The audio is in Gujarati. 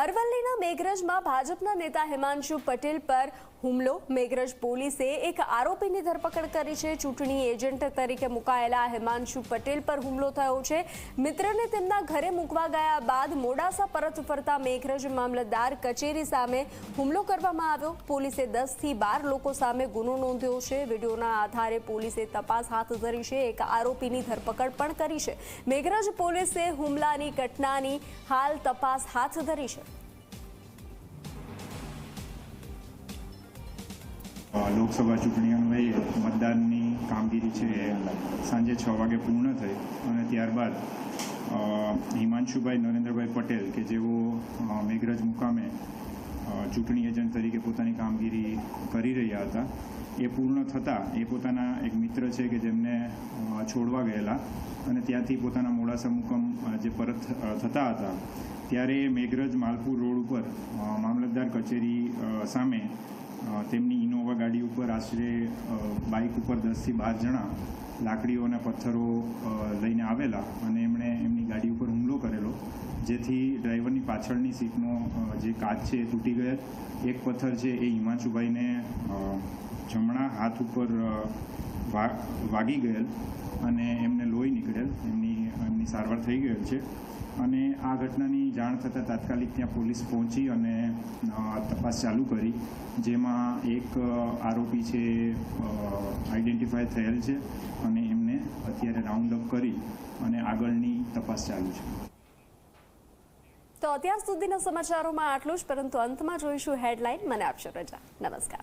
અરવલ્લીના મેઘરજમાં ભાજપના નેતા હિમાંશુ પટેલ પર હુમલો. મેઘરજ પોલીસે એક આરોપીની ધરપકડ કરી છે. ચૂંટણી એજન્ટ તરીકે મુકાયેલા હિમાંશુ પટેલ પર હુમલો થયો છે. મિત્રને તેમના ઘરે મૂકવા ગયા બાદ મોડાસા પરત ફરતા મેઘરજ મામલતદાર કચેરી સામે હુમલો કરવામાં આવ્યો. પોલીસે દસથી બાર લોકો સામે ગુનો નોંધ્યો છે. વિડીયોના આધારે પોલીસે તપાસ હાથ ધરી છે. એક આરોપીની ધરપકડ પણ કરી છે. મેઘરજ પોલીસે હુમલાની ઘટનાની હાલ તપાસ હાથ ધરી છે. લોકસભા ચૂંટણી અન્વયે મતદાનની કામગીરી છે એ સાંજે છ વાગે પૂર્ણ થઈ અને ત્યારબાદ હિમાંશુભાઈ નરેન્દ્રભાઈ પટેલ કે જેઓ મેઘરજ મુકામે ચૂંટણી એજન્ટ તરીકે પોતાની કામગીરી કરી રહ્યા હતા, એ પૂર્ણ થતાં એ પોતાના એક મિત્ર છે કે જેમને છોડવા ગયેલા અને ત્યાંથી પોતાના મોડાસા મુકમ જે પરત થતા હતા, ત્યારે મેઘરજ માલપુર રોડ ઉપર મામલતદાર કચેરી સામે તેમની ઇનોવા ગાડી ઉપર આશરે બાઇક ઉપર દસથી બાર જણા લાકડીઓ અને પથ્થરો લઈને આવેલા અને એમણે એમની ગાડી ઉપર હુમલો કરેલો, જેથી ડ્રાઈવરની પાછળની સીટનો જે કાચ છે એ તૂટી ગયેલ એક પથ્થર છે એ હિમાંશુભાઈને જમણા હાથ ઉપર વા- વાગી ગયેલ અને એમને લોહી નીકળેલ. એમની એમની સારવાર થઈ ગયેલ છે. અને આ ઘટનાની જાણ થતાં તાત્કાલિક ત્યાં પોલીસ પહોંચી અને તપાસ ચાલુ કરી, જેમાં એક આરોપી છે આઈડેન્ટિફાય થયેલ છે અને એમને અત્યારે રાઉન્ડ અપ કરી અને આગળની તપાસ ચાલુ છે. તો અત્યાર સુધીના સમાચારોમાં આટલું જ, પરંતુ અંતમાં જોઈશું હેડલાઇન મને આપશો રજા. નમસ્કાર.